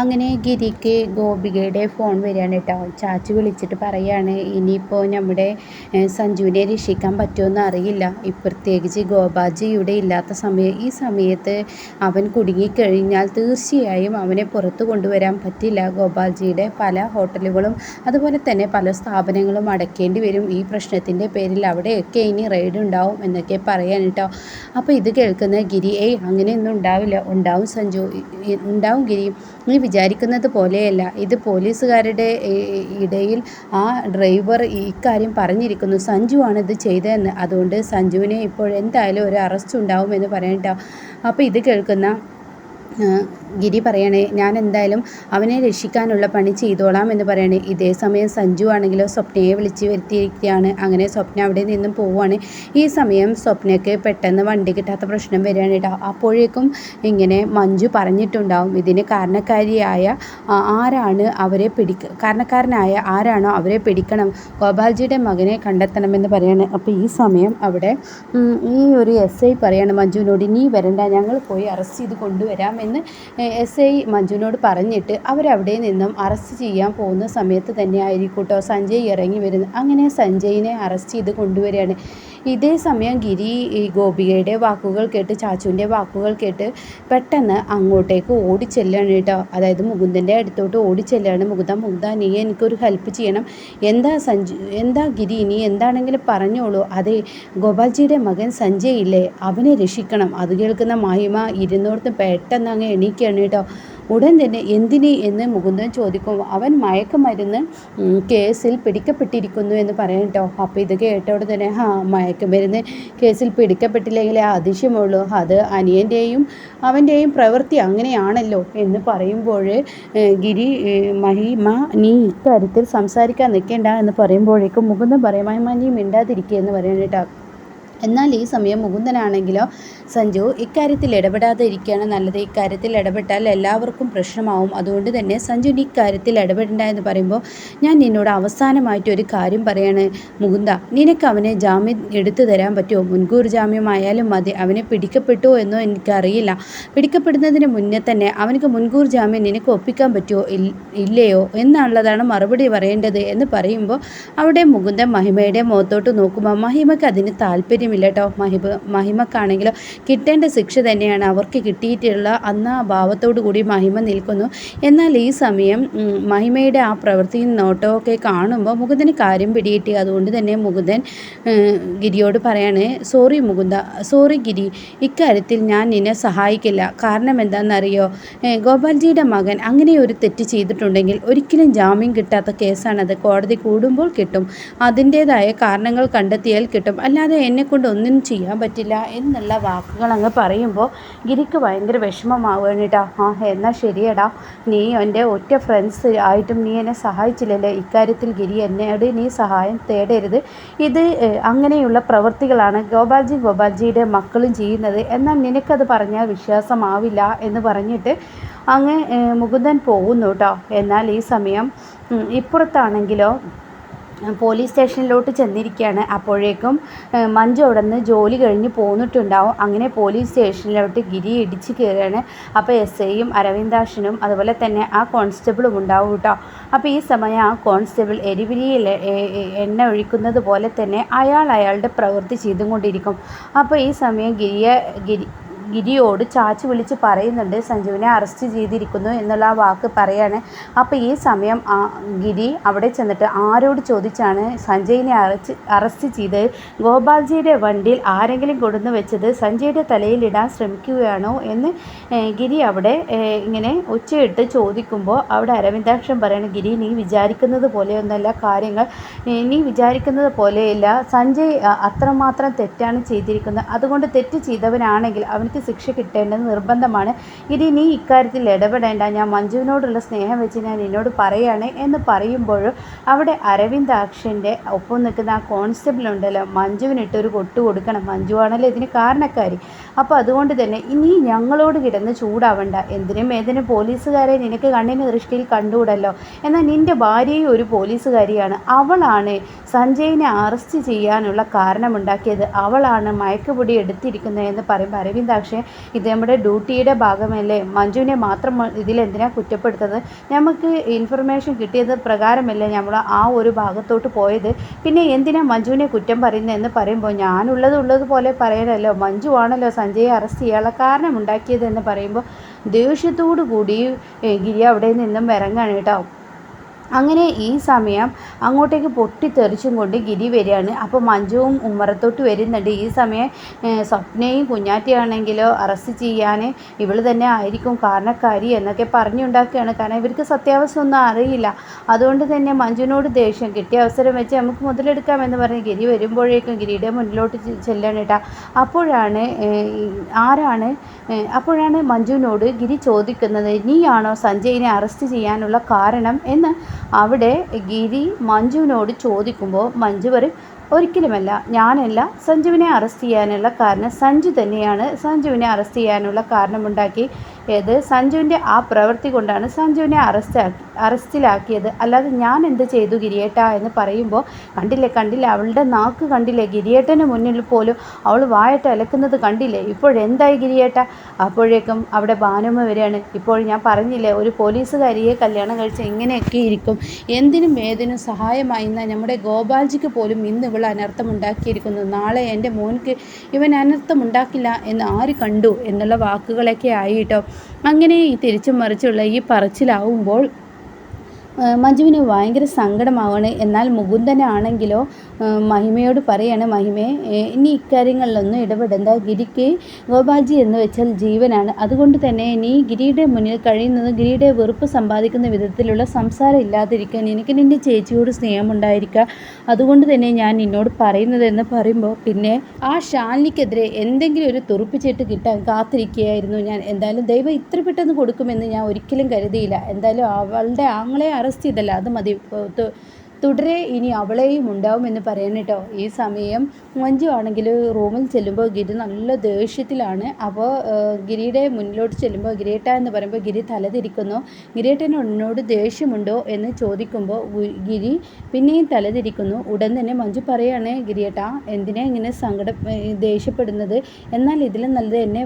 അങ്ങനെ ഗിരിക്ക് ഗോപികയുടെ ഫോൺ വരികയാണ് കേട്ടോ. ചാച്ചു വിളിച്ചിട്ട് പറയാണ് ഇനിയിപ്പോൾ നമ്മുടെ സഞ്ജുവിനെ രക്ഷിക്കാൻ പറ്റുമെന്ന് അറിയില്ല. പ്രത്യേകിച്ച് ഗോപാജി ഇവിടെ ഇല്ലാത്ത സമയം ഈ സമയത്ത് അവൻ കുടുങ്ങിക്കഴിഞ്ഞാൽ തീർച്ചയായും അവനെ പുറത്തു കൊണ്ടുവരാൻ പറ്റില്ല. ഗോപാൽജിയുടെ പല ഹോട്ടലുകളും അതുപോലെ തന്നെ പല സ്ഥാപനങ്ങളും അടയ്ക്കേണ്ടി വരും. ഈ പ്രശ്നത്തിന്റെ പേരിൽ അവിടെയൊക്കെ ഇനി റെയ്ഡ് ഉണ്ടാവും എന്നൊക്കെ പറയാൻ കേട്ടോ. അപ്പോൾ ഇത് കേൾക്കുന്ന ഗിരി ഏയ് അങ്ങനെയൊന്നും ഉണ്ടാവില്ല. ഉണ്ടാവും സഞ്ജു. ഉണ്ടാവും ഗിരി. വിചാരിക്കുന്നത് പോലെയല്ല. ഇത് പോലീസുകാരുടെ ഇടയിൽ ആ ഡ്രൈവർ ഇക്കാര്യം പറഞ്ഞിരിക്കുന്നു. സഞ്ജുവാണ് ഇത് ചെയ്തതെന്ന്. അതുകൊണ്ട് സഞ്ജുവിനെ ഇപ്പോൾ എന്തായാലും ഒരു അറസ്റ്റ് ഉണ്ടാവുമെന്ന് പറയണ്ട. അപ്പോൾ ഇത് കേൾക്കുന്ന ഗിരി പറയണേ ഞാൻ എന്തായാലും അവനെ രക്ഷിക്കാനുള്ള പണി ചെയ്തോളാം എന്ന് പറയണേ. ഇതേ സമയം സഞ്ജു ആണെങ്കിലോ സ്വപ്നയെ വിളിച്ച് വരുത്തിയിരിക്കുകയാണ്. അങ്ങനെ സ്വപ്ന അവിടെ നിന്നും പോവുകയാണ്. ഈ സമയം സ്വപ്നയ്ക്ക് പെട്ടെന്ന് വണ്ടി കിട്ടാത്ത പ്രശ്നം വരികയാണ് കേട്ടോ. അപ്പോഴേക്കും ഇങ്ങനെ മഞ്ജു പറഞ്ഞിട്ടുണ്ടാവും ഇതിന് കാരണക്കാരിയായ ആരാണ് അവരെ പിടിക്ക കാരണക്കാരനായ ആരാണോ അവരെ പിടിക്കണം. ഗോപാൽജിയുടെ മകനെ കണ്ടെത്തണമെന്ന് പറയാണ്. അപ്പോൾ ഈ സമയം അവിടെ ഈ ഒരു എസ് ഐ പറയാണ് മഞ്ജുവിനോട് നീ വരണ്ട ഞങ്ങൾ പോയി അറസ്റ്റ് ചെയ്ത് കൊണ്ടുവരാമെന്ന് എസ് ഐ മഞ്ജുവിനോട് പറഞ്ഞിട്ട് അവരവിടെ നിന്നും അറസ്റ്റ് ചെയ്യാൻ പോകുന്ന സമയത്ത് തന്നെ ആയിരിക്കും കേട്ടോ സഞ്ജയ് ഇറങ്ങി വരുന്നത്. അങ്ങനെ സഞ്ജയിനെ അറസ്റ്റ് ചെയ്ത് കൊണ്ടുവരികയാണ്. ഇതേ സമയം ഗിരി ഈ ഗോപികയുടെ വാക്കുകൾ കേട്ട് ചാച്ചുവിന്റെ വാക്കുകൾ കേട്ട് പെട്ടെന്ന് അങ്ങോട്ടേക്ക് ഓടി ഓടിച്ചെല്ലാണ് കേട്ടോ. അതായത് മുകുന്ദന്റെ അടുത്തോട്ട് ഓടി ഓടിച്ചെല്ലാണ് മുകുന്ദ. മുകുന്ദ നീ എനിക്കൊരു ഹെൽപ്പ് ചെയ്യണം. എന്താ സഞ്ജു എന്താ ഗിരി? നീ എന്താണെങ്കിലും പറഞ്ഞോളൂ. അതെ ഗോപാൽജിയുടെ മകൻ സഞ്ജയ് ഇല്ലേ? അവനെ രക്ഷിക്കണം. അത് കേൾക്കുന്ന മഹിമ ഇരുന്നോടത്ത് പെട്ടെന്ന് അങ്ങ് എണീക്കുകയാണ് കേട്ടോ. ഉടൻ തന്നെ എന്തിന് എന്ന് മുകുന്ദൻ ചോദിക്കും. അവൻ മയക്കുമരുന്ന് കേസിൽ പിടിക്കപ്പെട്ടിരിക്കുന്നു എന്ന് പറയാം കേട്ടോ. അപ്പോൾ ഇത് കേട്ടോടെ തന്നെ ആ മയക്കുമരുന്ന് കേസിൽ പിടിക്കപ്പെട്ടില്ലെങ്കിലേ അതിശയമുള്ളൂ. അത് അനിയന്റെയും അവന്റെയും പ്രവൃത്തി അങ്ങനെയാണല്ലോ എന്ന് പറയുമ്പോൾ ഗിരി മഹിമ നീ ഇക്കാര്യത്തിൽ സംസാരിക്കാൻ നിൽക്കേണ്ട എന്ന് പറയുമ്പോഴേക്കും മുകുന്ദൻ പറയും മഹിമ നീ മിണ്ടാതിരിക്കുക എന്ന് പറയാൻ കേട്ടോ. എന്നാൽ ഈ സമയം മുകുന്ദനാണെങ്കിലോ സഞ്ജു ഇക്കാര്യത്തിൽ ഇടപെടാതെ ഇരിക്കുകയാണ് നല്ലത്. ഇക്കാര്യത്തിൽ ഇടപെട്ടാൽ എല്ലാവർക്കും പ്രശ്നമാവും. അതുകൊണ്ട് തന്നെ സഞ്ജു നീ ഇക്കാര്യത്തിൽ ഇടപെടേണ്ട എന്ന് പറയുമ്പോൾ ഞാൻ നിന്നോട് അവസാനമായിട്ട് ഒരു കാര്യം പറയാണ്. മുകുന്ദ നിനക്ക് അവനെ ജാമ്യം എടുത്തു തരാൻ പറ്റുമോ? മുൻകൂർ ജാമ്യമായാലും മതി. അവനെ പിടിക്കപ്പെട്ടോ എന്നോ എനിക്കറിയില്ല. പിടിക്കപ്പെടുന്നതിന് മുന്നേ തന്നെ അവനക്ക് മുൻകൂർ ജാമ്യം നിനക്ക് ഒപ്പിക്കാൻ പറ്റുമോ? ഇല്ലയോ? എന്നുള്ളതാണ് മറുപടി പറയേണ്ടത് എന്ന് പറയുമ്പോൾ അവിടെ മുകുന്ദൻ മഹിമയുടെ മുഖത്തോട്ട് നോക്കുമ്പോൾ മഹിമയ്ക്ക് അതിന് താല്പര്യമില്ല കേട്ടോ. മഹിമ മഹിമക്കാണെങ്കിലോ കിട്ടേണ്ട ശിക്ഷ തന്നെയാണ് അവർക്ക് കിട്ടിയിട്ടുള്ള. അന്ന് ഭാവത്തോടു കൂടി മഹിമ നിൽക്കുന്നു. എന്നാൽ ഈ സമയം മഹിമയുടെ ആ പ്രവൃത്തിയും നോട്ടമൊക്കെ കാണുമ്പോൾ മുകുന്ദന് കാര്യം പിടികിട്ടി. അതുകൊണ്ട് തന്നെ മുകുന്ദൻ ഗിരിയോട് പറയാണ് സോറി മുകുന്ദ സോറി ഗിരി ഇക്കാര്യത്തിൽ ഞാൻ നിന്നെ സഹായിക്കില്ല. കാരണം എന്താണെന്നറിയോ? ഗോപാൽജിയുടെ മകൻ അങ്ങനെ ഒരു തെറ്റ് ചെയ്തിട്ടുണ്ടെങ്കിൽ ഒരിക്കലും ജാമ്യം കിട്ടാത്ത കേസാണത് കോടതി കൂടുമ്പോൾ കിട്ടും. അതിന്റേതായ കാരണങ്ങൾ കണ്ടെത്തിയാൽ കിട്ടും. അല്ലാതെ എന്നെക്കൊണ്ട് കൊണ്ട് ഒന്നും ചെയ്യാൻ പറ്റില്ല എന്നുള്ള വാക്കുകൾ അങ്ങ് പറയുമ്പോൾ ഗിരിക്ക് ഭയങ്കര വിഷമമാവുകയാണ് കേട്ടോ ആ എന്നാൽ ശരിയടാ. നീ എന്റെ ഒറ്റ ഫ്രണ്ട്സ് ആയിട്ടും നീ എന്നെ സഹായിച്ചില്ലല്ലോ? ഇക്കാര്യത്തിൽ ഗിരി എന്നോട് നീ സഹായം തേടരുത്. ഇത് അങ്ങനെയുള്ള പ്രവൃത്തികളാണ് ഗോപാൽജി ഗോപാൽജിയുടെ മക്കളും ചെയ്യുന്നത്. എന്നാൽ നിനക്കത് പറഞ്ഞാൽ വിശ്വാസമാവില്ല എന്ന് പറഞ്ഞിട്ട് അങ്ങ് മുകുന്ദൻ പോകുന്നു കേട്ടോ എന്നാൽ ഈ സമയം ഇപ്പുറത്താണെങ്കിലോ പോലീസ് സ്റ്റേഷനിലോട്ട് ചെന്നിരിക്കുകയാണ്. അപ്പോഴേക്കും മഞ്ജു അവിടെ നിന്ന് ജോലി കഴിഞ്ഞ് പോന്നിട്ടുണ്ടാവും. അങ്ങനെ പോലീസ് സ്റ്റേഷനിലോട്ട് ഗിരി ഇടിച്ച് കയറുകയാണ്. അപ്പോൾ എസ് ഐയും അരവിന്ദാഷനും അതുപോലെ തന്നെ ആ കോൺസ്റ്റബിളും ഉണ്ടാവും കേട്ടോ. അപ്പോൾ ഈ സമയം ആ കോൺസ്റ്റബിൾ എരിവിരിയിൽ എണ്ണ ഒഴിക്കുന്നത് പോലെ തന്നെ അയാൾ അയാളുടെ പ്രവൃത്തി ചെയ്തും കൊണ്ടിരിക്കും. അപ്പോൾ ഈ സമയം ഗിരിയെ ഗിരി ഗിരിയോട് ചാച്ചു വിളിച്ച് പറയുന്നുണ്ട് സഞ്ജുവിനെ അറസ്റ്റ് ചെയ്തിരിക്കുന്നു എന്നുള്ള ആ വാക്ക് പറയാണ്. അപ്പോൾ ഈ സമയം ഗിരി അവിടെ ചെന്നിട്ട് ആരോട് ചോദിച്ചാണ് സഞ്ജയിനെ അറച്ച് അറസ്റ്റ് ചെയ്ത്? ഗോപാൽജിയുടെ വണ്ടിയിൽ ആരെങ്കിലും കൊടുന്ന് വെച്ചത് സഞ്ജയുടെ തലയിലിടാൻ ശ്രമിക്കുകയാണോ എന്ന് ഗിരി അവിടെ ഇങ്ങനെ ഉച്ചയിട്ട് ചോദിക്കുമ്പോൾ അവിടെ അരവിന്ദാക്ഷം പറയാണ് ഗിരി നീ വിചാരിക്കുന്നത് പോലെയൊന്നല്ല കാര്യങ്ങൾ. നീ വിചാരിക്കുന്നത് പോലെയല്ല. സഞ്ജയ് അത്രമാത്രം തെറ്റാണ് ചെയ്തിരിക്കുന്നത്. അതുകൊണ്ട് തെറ്റ് ചെയ്തവനാണെങ്കിൽ അവനക്ക് ശിക്ഷ കിട്ടേണ്ടത് നിർബന്ധമാണ്. ഇനി നീ ഇക്കാര്യത്തിൽ ഇടപെടേണ്ട. ഞാൻ മഞ്ജുവിനോടുള്ള സ്നേഹം വെച്ച് ഞാൻ എന്നോട് പറയുകയാണ് എന്ന് പറയുമ്പോഴും അവിടെ അരവിന്ദാക്ഷന്റെ ഒപ്പം നിൽക്കുന്ന ആ കോൺസ്റ്റബിൾ ഉണ്ടല്ലോ മഞ്ജുവിനിട്ടൊരു കൊട്ട് കൊടുക്കണം. മഞ്ജു ആണല്ലോ ഇതിന് കാരണക്കാരി. അപ്പോൾ അതുകൊണ്ട് തന്നെ ഇനി ഞങ്ങളോട് കിടന്ന് ചൂടാവണ്ട. എന്തിനും ഏതിനും പോലീസുകാരെ നിനക്ക് കണ്ണിന് ദൃഷ്ടിയിൽ കണ്ടുകൂടല്ലോ. എന്നാൽ നിന്റെ ഭാര്യയും ഒരു പോലീസുകാരിയാണ്. അവളാണ് സഞ്ജയിനെ അറസ്റ്റ് ചെയ്യാനുള്ള കാരണമുണ്ടാക്കിയത്. അവളാണ് മയക്കുപൊടി എടുത്തിരിക്കുന്നത് എന്ന് പറയുമ്പോൾ അരവിന്ദാക്ഷൻ പക്ഷേ ഇത് നമ്മുടെ ഡ്യൂട്ടിയുടെ ഭാഗമല്ലേ? മഞ്ജുവിനെ മാത്രം ഇതിലെന്തിനാ കുറ്റപ്പെടുത്തുന്നത്? നമുക്ക് ഇൻഫർമേഷൻ കിട്ടിയത് പ്രകാരമല്ലേ നമ്മൾ ആ ഒരു ഭാഗത്തോട്ട് പോയത്? പിന്നെ എന്തിനാ മഞ്ജുവിനെ കുറ്റം പറയുന്നതെന്ന് പറയുമ്പോൾ ഞാനുള്ളത് ഉള്ളത് പോലെ പറയണല്ലോ മഞ്ജു ആണല്ലോ സഞ്ജയെ അറസ്റ്റ് ചെയ്യാനുള്ള കാരണം ഉണ്ടാക്കിയതെന്ന് പറയുമ്പോൾ ദേഷ്യത്തോടു കൂടി ഗിരി അവിടെ നിന്നും ഇറങ്ങാണ് കേട്ടോ. അങ്ങനെ ഈ സമയം അങ്ങോട്ടേക്ക് പൊട്ടിത്തെറിച്ചും കൊണ്ട് ഗിരി വരികയാണ്. അപ്പോൾ മഞ്ജുവും ഉമ്മറത്തോട്ട് വരുന്നുണ്ട്. ഈ സമയം സ്വപ്നയും കുഞ്ഞാറ്റയാണെങ്കിലോ അറസ്റ്റ് ചെയ്യാൻ ഇവൾ തന്നെ ആയിരിക്കും കാരണക്കാരി എന്നൊക്കെ പറഞ്ഞുണ്ടാക്കുകയാണ്. കാരണം ഇവർക്ക് സത്യാവസ്ഥ ഒന്നും അറിയില്ല. അതുകൊണ്ട് തന്നെ മഞ്ജുവിനോട് ദേഷ്യം കിട്ടിയ അവസരം വെച്ച് നമുക്ക് മുതലെടുക്കാമെന്ന് പറഞ്ഞ് ഗിരി വരുമ്പോഴേക്കും ഗിരിയുടെ മുന്നിലോട്ട് ചെല്ലണം കേട്ടോ അപ്പോഴാണ് ആരാണ് അപ്പോഴാണ് മഞ്ജുവിനോട് ഗിരി ചോദിക്കുന്നത് നീയാണോ സഞ്ജയിനെ അറസ്റ്റ് ചെയ്യാനുള്ള കാരണം? എന്ന് അവിടെ ഗിരി മഞ്ജുവിനോട് ചോദിക്കുമ്പോൾ മഞ്ജു പറയും ഒരിക്കലുമല്ല ഞാനല്ല സഞ്ജുവിനെ അറസ്റ്റ് ചെയ്യാനുള്ള കാരണം സഞ്ജു തന്നെയാണ് സഞ്ജുവിനെ അറസ്റ്റ് ചെയ്യാനുള്ള കാരണമുണ്ടാക്കി ഏത്? സഞ്ജുവിന്റെ ആ പ്രവൃത്തി കൊണ്ടാണ് സഞ്ജുവിനെ അറസ്റ്റാക്കി അറസ്റ്റിലാക്കിയത്. അല്ലാതെ ഞാൻ എന്ത് ചെയ്തു ഗിരിയേട്ട എന്ന് പറയുമ്പോൾ കണ്ടില്ലേ കണ്ടില്ലേ അവളുടെ നാക്ക് കണ്ടില്ലേ ഗിരിയേട്ടന് മുന്നിൽ പോലും അവൾ വായട്ട അലക്കുന്നത് കണ്ടില്ലേ? ഇപ്പോഴെന്തായി ഗിരിയേട്ട? അപ്പോഴേക്കും അവിടെ ഭാനുമ വരികയാണ്. ഇപ്പോൾ ഞാൻ പറഞ്ഞില്ലേ ഒരു പോലീസുകാരിയെ കല്യാണം കഴിച്ച് എങ്ങനെയൊക്കെ ഇരിക്കും. എന്തിനും ഏതിനും സഹായമായി എന്നാൽ നമ്മുടെ ഗോപാൽജിക്ക് പോലും ഇന്ന് ഇവൾ അനർത്ഥമുണ്ടാക്കിയിരിക്കുന്നു നാളെ എന്റെ മോൻക്ക് ഇവൻ അനർത്ഥമുണ്ടാക്കില്ല എന്ന് ആര് കണ്ടു? എന്നുള്ള വാക്കുകളൊക്കെ ആയിട്ടോ. അങ്ങനെ ഈ തിരിച്ചും മറിച്ചുള്ള ഈ പറച്ചിലാവുമ്പോൾ മഞ്ജുവിന് ഭയങ്കര സങ്കടമാവാണ്. എന്നാൽ മുകുന്ദനാണെങ്കിലോ മഹിമയോട് പറയാണ് മഹിമയെ ഇനി ഇക്കാര്യങ്ങളിലൊന്നും ഇടപെടേണ്ട. ഗിരിക്ക് ഗോപാൽജി എന്ന് വെച്ചാൽ ജീവനാണ്. അതുകൊണ്ട് തന്നെ ഇനി ഗിരിയുടെ മുന്നിൽ കഴിയുന്നത് ഗിരിയുടെ വെറുപ്പ് സമ്പാദിക്കുന്ന വിധത്തിലുള്ള സംസാരം ഇല്ലാതിരിക്കാൻ എനിക്ക് നിന്റെ ചേച്ചിയോട് സ്നേഹമുണ്ടായിരിക്കുക അതുകൊണ്ട് തന്നെ ഞാൻ നിന്നോട് പറയുന്നതെന്ന് പറയുമ്പോൾ പിന്നെ ആ ഷാലിനിക്കെതിരെ എന്തെങ്കിലും ഒരു തുറപ്പിച്ചിട്ട് കിട്ടാൻ കാത്തിരിക്കുകയായിരുന്നു ഞാൻ. എന്തായാലും ദൈവം ഇത്ര പെട്ടെന്ന് കൊടുക്കുമെന്ന് ഞാൻ ഒരിക്കലും കരുതിയില്ല. എന്തായാലും അവളുടെ ആങ്ങളെ അറസ്റ്റ് ചെയ്തല്ല അത് മതി. തുടരെ ഇനി അവളെയും ഉണ്ടാവും എന്ന് പറയണം കേട്ടോ. ഈ സമയം മഞ്ജു ആണെങ്കിൽ റൂമിൽ ചെല്ലുമ്പോൾ ഗിരി നല്ല ദേഷ്യത്തിലാണ്. അപ്പോൾ ഗിരിയുടെ മുന്നിലോട്ട് ചെല്ലുമ്പോൾ ഗിരിയേട്ട എന്ന് പറയുമ്പോൾ ഗിരി തലതിരിക്കുന്നു. ഗിരിയേട്ടന് എന്നോട് ദേഷ്യമുണ്ടോ എന്ന് ചോദിക്കുമ്പോൾ ഗിരി പിന്നെയും തലതിരിക്കുന്നു. ഉടൻ തന്നെ മഞ്ജു പറയാണ് ഗിരിയേട്ട എന്തിനാ ഇങ്ങനെ സങ്കടം ദേഷ്യപ്പെടുന്നത്? എന്നാൽ ഇതിലും നല്ലത് എന്നെ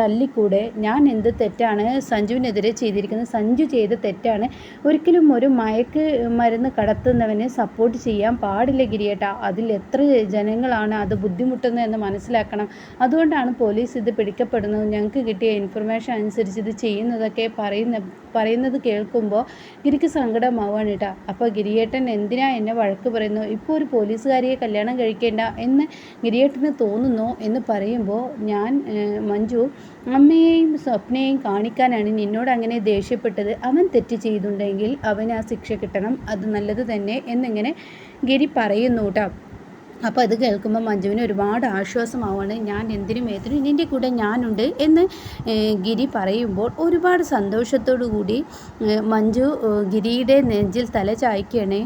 തല്ലിക്കൂടെ? ഞാൻ എന്ത് തെറ്റാണ് സഞ്ജുവിനെതിരെ ചെയ്തിരിക്കുന്നത്? സഞ്ജു ചെയ്ത തെറ്റാണ്. ഒരിക്കലും ഒരു മയക്ക് മരുന്ന് കടത്തുന്ന ചെയ്യുന്നവനെ സപ്പോർട്ട് ചെയ്യാൻ പാടില്ല ഗിരിയേട്ട. അതിൽ എത്ര ജനങ്ങളാണ് അത് ബുദ്ധിമുട്ടുന്നത് എന്ന് മനസ്സിലാക്കണം. അതുകൊണ്ടാണ് പോലീസ് ഇത് പിടിക്കപ്പെടുന്നത്. ഞങ്ങൾക്ക് കിട്ടിയ ഇൻഫർമേഷൻ അനുസരിച്ച് ഇത് ചെയ്യുന്നതൊക്കെ പറയുന്ന പറയുന്നത് കേൾക്കുമ്പോൾ ഗിരിക്ക് സങ്കടമാവാണ് കേട്ടോ. അപ്പോൾ ഗിരിയേട്ടൻ എന്തിനാ എന്നെ വഴക്ക് പറയുന്നു ഇപ്പോൾ ഒരു പോലീസുകാരിയെ കല്യാണം കഴിക്കേണ്ട എന്ന് ഗിരിയേട്ടന് തോന്നുന്നു എന്ന് പറയുമ്പോൾ ഞാൻ മഞ്ജു അമ്മയെയും സ്വപ്നയെയും കാണിക്കാനാണ് നിന്നോട് അങ്ങനെ ദേഷ്യപ്പെട്ടത്. അവൻ തെറ്റ് ചെയ്തുണ്ടെങ്കിൽ അവൻ ആ ശിക്ഷ കിട്ടണം. അത് നല്ലത് തന്നെ എന്നിങ്ങനെ ഗിരി പറയുന്നു കേട്ടോ അപ്പോൾ അത് കേൾക്കുമ്പോൾ മഞ്ജുവിന് ഒരുപാട് ആശ്വാസമാവാണ്. ഞാൻ എന്തിനും ഏതിനും നിന്റെ കൂടെ ഞാനുണ്ട് എന്ന് ഗിരി പറയുമ്പോൾ ഒരുപാട് സന്തോഷത്തോടു കൂടി മഞ്ജു ഗിരിയുടെ നെഞ്ചിൽ തല ചായ്ക്കുകയാണ്